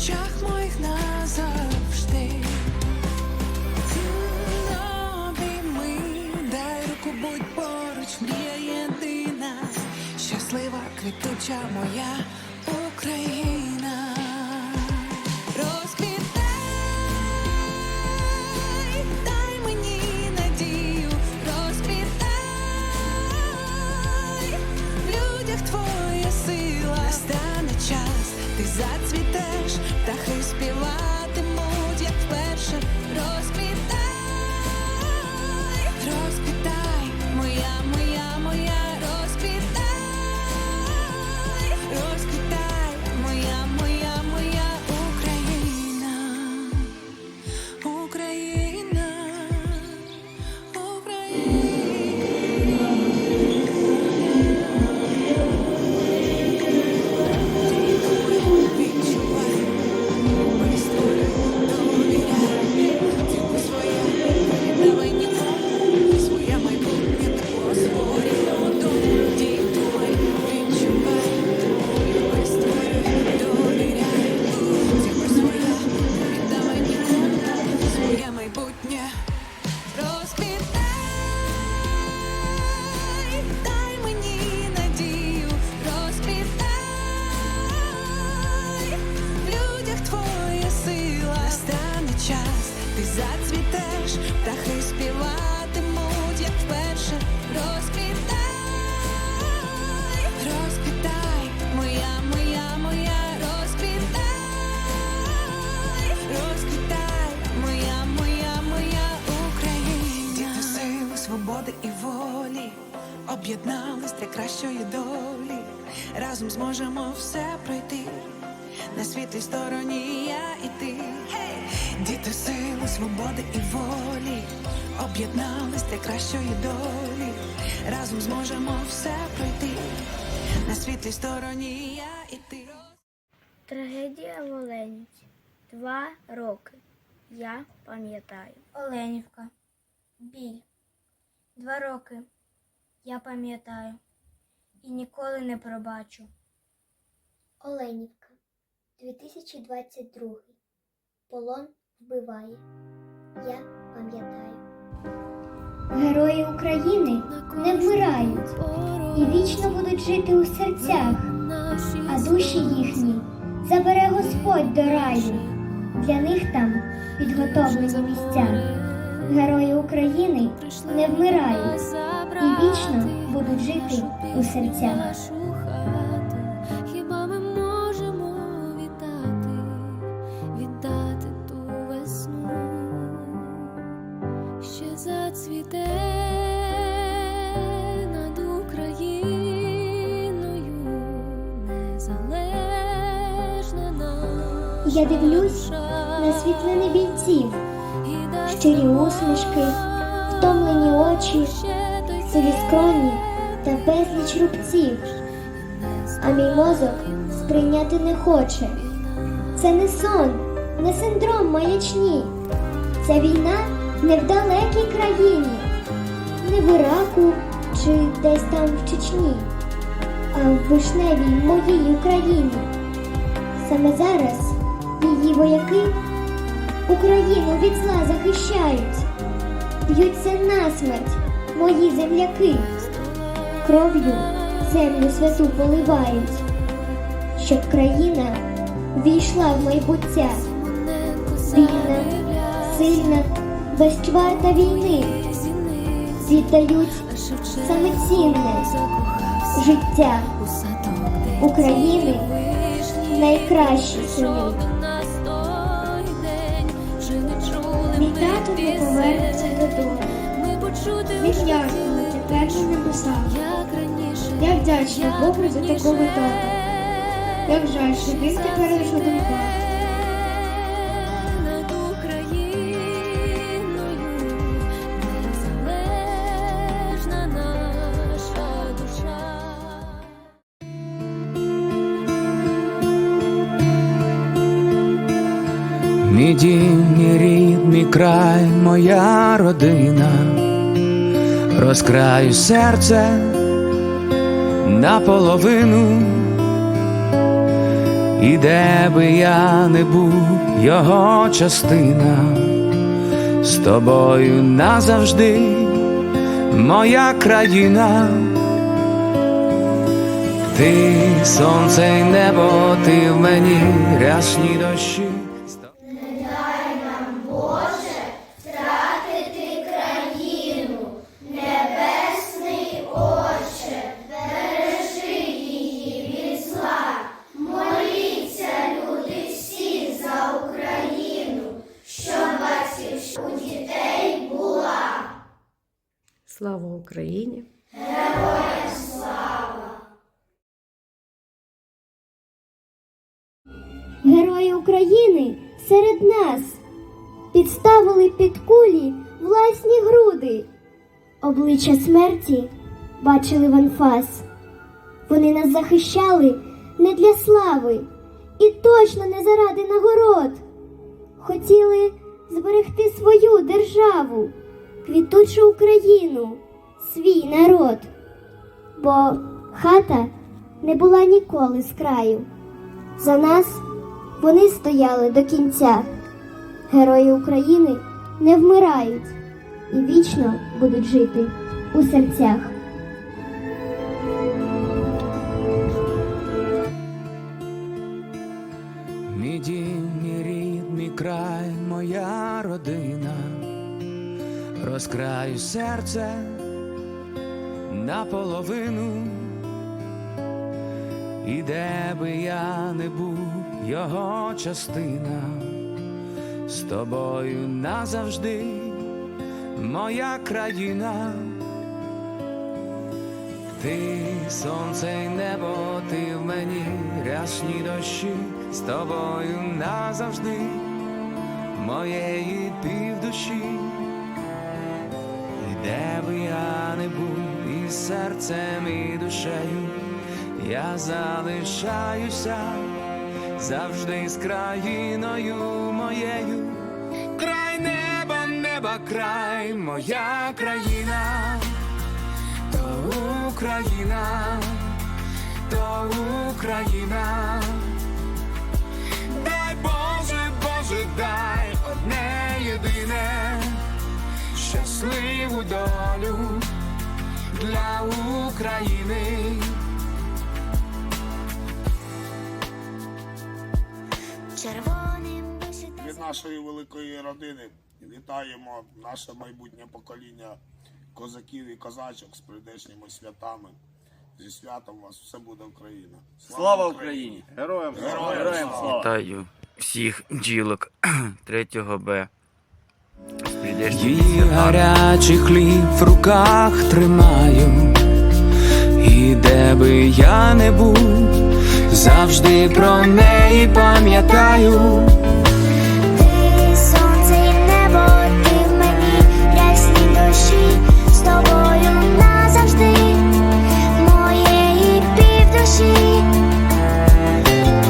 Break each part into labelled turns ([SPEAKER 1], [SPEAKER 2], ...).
[SPEAKER 1] Очах моїх назавжди. Обійми, дай руку, будь поруч, мрія єдина, щаслива, квітуча моя птахи співатимуть, об'єднались для кращої долі. Разом зможемо все пройти. На світлій стороні я і ти. Діти сили, свободи і волі об'єднались для кращої долі. Разом зможемо все пройти. На світлій стороні я і ти.
[SPEAKER 2] Трагедія в Оленівці. Два роки. Я пам'ятаю.
[SPEAKER 3] Оленівка. Біль. Два роки. Я пам'ятаю. І ніколи не пробачу.
[SPEAKER 4] Оленівка, 2022. Полон вбиває. Я пам'ятаю. Герої України не вмирають і вічно будуть жити у серцях, а душі їхні забере Господь до раю. Для них там підготовлені місця. Герої України не вмирають і вічно будуть жити у серцях.
[SPEAKER 5] хіба ми можемо віддати, віддати ту весну, ще зацвіте над Україною незалежна наша
[SPEAKER 4] Я дивлюсь на світлини бійців, щирі усмішки, втомлені очі, сиві скроні та безліч рубців. А мій мозок сприйняти не хоче. Це не сон, не синдром маячні. Ця війна не в далекій країні, не в Іраку чи десь там в Чечні, а в вишневій моїй Україні. Саме зараз її вояки Україну від зла захищають, б'ються насмерть мої земляки, кров'ю землю святу поливають, щоб країна війшла в майбуття, вільна, сильна, без чварта війни, віддають саме цінне життя України найкращі сини.
[SPEAKER 5] Мій тато не повернеться додому.
[SPEAKER 3] Від ясного тепер на написав. Я вдячна Богу за такого тата. Як жаль, що він тепер лише думка.
[SPEAKER 6] Дім, мій рід, край, моя родина, розкраю серце наполовину, і де би я не був, його частина, з тобою назавжди, моя країна. Ти сонце й небо, ти в мені рясні дощі.
[SPEAKER 7] Слава Україні!
[SPEAKER 4] Герої України серед нас підставили під кулі власні груди. Обличчя смерті бачили в анфас. Вони нас захищали не для слави і точно не заради нагород. Хотіли зберегти свою державу, квітучу Україну, свій народ. Бо хата не була ніколи з краю. За нас вони стояли до кінця. Герої України не вмирають і вічно будуть жити у серцях.
[SPEAKER 6] Розкраю серце наполовину, і де би я не був, його частина, з тобою назавжди, моя країна. Ти сонце й небо, ти в мені рясні дощі, з тобою назавжди, моєї півдуші, де би я не був, і серцем, і душею, я залишаюся завжди з країною моєю, край неба, неба, край, моя країна. То Україна, то Україна, дай Боже, Боже, дай щасливу долю для України.
[SPEAKER 2] Червоним
[SPEAKER 8] Від нашої великої родини вітаємо наше майбутнє покоління козаків і козачок з прийдешніми святами. Зі святом вас все буде Україна.
[SPEAKER 9] Слава Україні! Героям слава! Героям слава!
[SPEAKER 10] Вітаю всіх ділок 3 Б.
[SPEAKER 6] Її гарячий хліб в руках тримаю, і де би я не був, завжди про неї пам'ятаю.
[SPEAKER 3] Ти сонце і небо, ти в мені рясні душі, з тобою назавжди, моєї півдуші.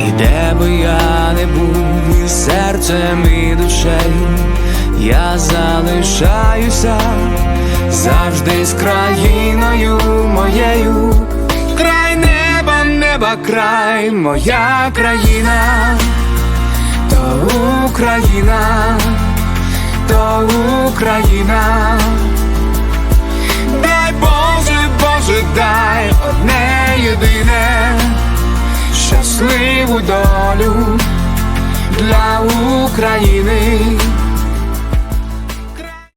[SPEAKER 6] І де би я не був, і серцем, і душею, я залишаюся завжди з країною моєю. Край неба, неба, край, моя країна, то Україна, то Україна. Дай Боже, Боже, дай одне єдине щасливу долю для України.